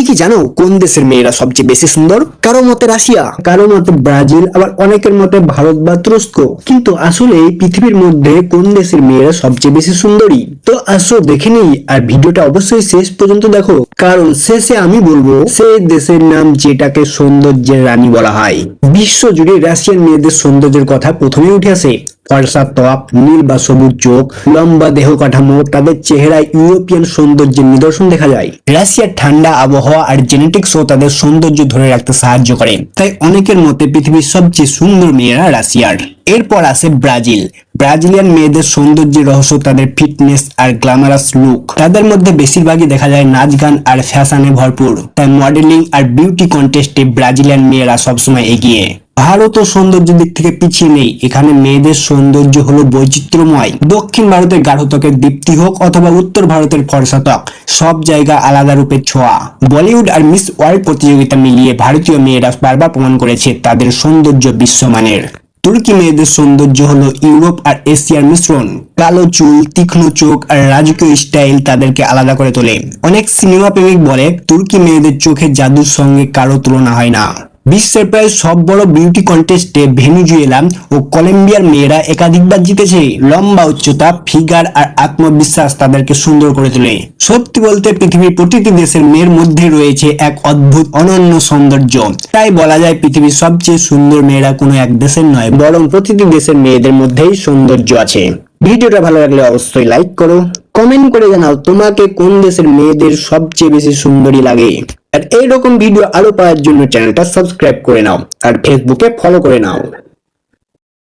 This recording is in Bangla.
তুমি কি জানো কোন দেশের মেয়েরা সবচেয়ে বেশি সুন্দর? কারও মতে রাশিয়া, কারও মতে ব্রাজিল, আবার অনেকের মতে ভারত বা তুরস্ক। কিন্তু আসলে এই পৃথিবীর মধ্যে কোন দেশের মেয়েরা সবচেয়ে বেশি সুন্দরী? তো আসো দেখে নেই, আর ভিডিওটা অবশ্যই শেষ পর্যন্ত দেখো। কারণ শেষে আমি বলব সেই দেশের নাম যেটাকে সৌন্দর্যের রানী বলা হয়। বিশ্ব জুড়ে রাশিয়ান মেয়েদের সৌন্দর্যের কথা প্রথমে উঠে আসে। ফর্সা ত্বক নীল বা সবুজ চোখ, লম্বা দেহ কাঠামো, তাদের চেহারায় ইউরোপিয়ান সৌন্দর্যের নিদর্শন দেখা যায়। রাশিয়ার ঠান্ডা আবহাওয়া আর জেনেটিক্সও তাদের সৌন্দর্য ধরে রাখতে সাহায্য করে। তাই অনেকের মতে পৃথিবীর সবচেয়ে সুন্দর মেয়েরা রাশিয়ার। এরপর আসে ব্রাজিল। ব্রাজিলিয়ান মেয়েদের সৌন্দর্যের রহস্য তাদের ফিটনেস আর গ্ল্যামারাস লুক। তাদের মধ্যে বেশিরভাগই দেখা যায় নাচ গান আর ফ্যাশনে ভরপুর। তাই মডেলিং আর বিউটি কন্টেস্টে ব্রাজিলিয়ান মেয়েরা সবসময় এগিয়ে। ভারতও সৌন্দর্যের দিক থেকে পিছিয়ে নেই। এখানে মেয়েদের সৌন্দর্য হলো বৈচিত্র্যময়। দক্ষিণ ভারতের গাঢ় ত্বকের দীপ্তি হোক অথবা উত্তর ভারতের ফর্সা সব জায়গা আলাদা রূপে ছোঁয়া। বলিউড আর মিস ওয়ার্ল্ড প্রতিযোগিতা মিলিয়ে ভারতীয় মেয়েরা বারবার প্রমাণ করেছে তাদের সৌন্দর্য বিশ্বমানের তুর্কি মেয়েদের সৌন্দর্য হলো ইউরোপ আর এশিয়ার মিশ্রণ। কালো চুল, তীক্ষ্ণ চোখ আর রাজকীয় স্টাইল তাদেরকে আলাদা করে তোলে। অনেক সিনেমা প্রেমিক বলে, তুর্কি মেয়েদের চোখের জাদুর সঙ্গে কারও তুলনা হয় না। বিশ্বের প্রায় সব বড় বিউটি কন্টেস্টে ভেনিজুয়েলা ও কলম্বিয়ার মেয়েরা একাধিকবার জিতেছে। লম্বা, উচ্চতা ফিগার আর আত্মবিশ্বাস তাদেরকে সুন্দর করে তোলে। সত্যি বলতে পৃথিবীর প্রতিটি দেশের মেয়ের মধ্যে রয়েছে এক অদ্ভুত, অনন্য সৌন্দর্য। তাই বলা যায় পৃথিবীর সবচেয়ে সুন্দর মেয়েরা কোনো এক দেশের নয়, বরং প্রতিটি দেশের মেয়েদের মধ্যেই সৌন্দর্য আছে। ভিডিওটা ভালো লাগলে অবশ্যই লাইক করো কমেন্ট করে জানাও তোমাকে কোন দেশের মেয়েদের সবচেয়ে বেশি সুন্দরী লাগে। আর এইরকম ভিডিও আরও পাওয়ার জন্য চ্যানেলটা সাবস্ক্রাইব করে নাও। আর ফেসবুকে ফলো করে নাও।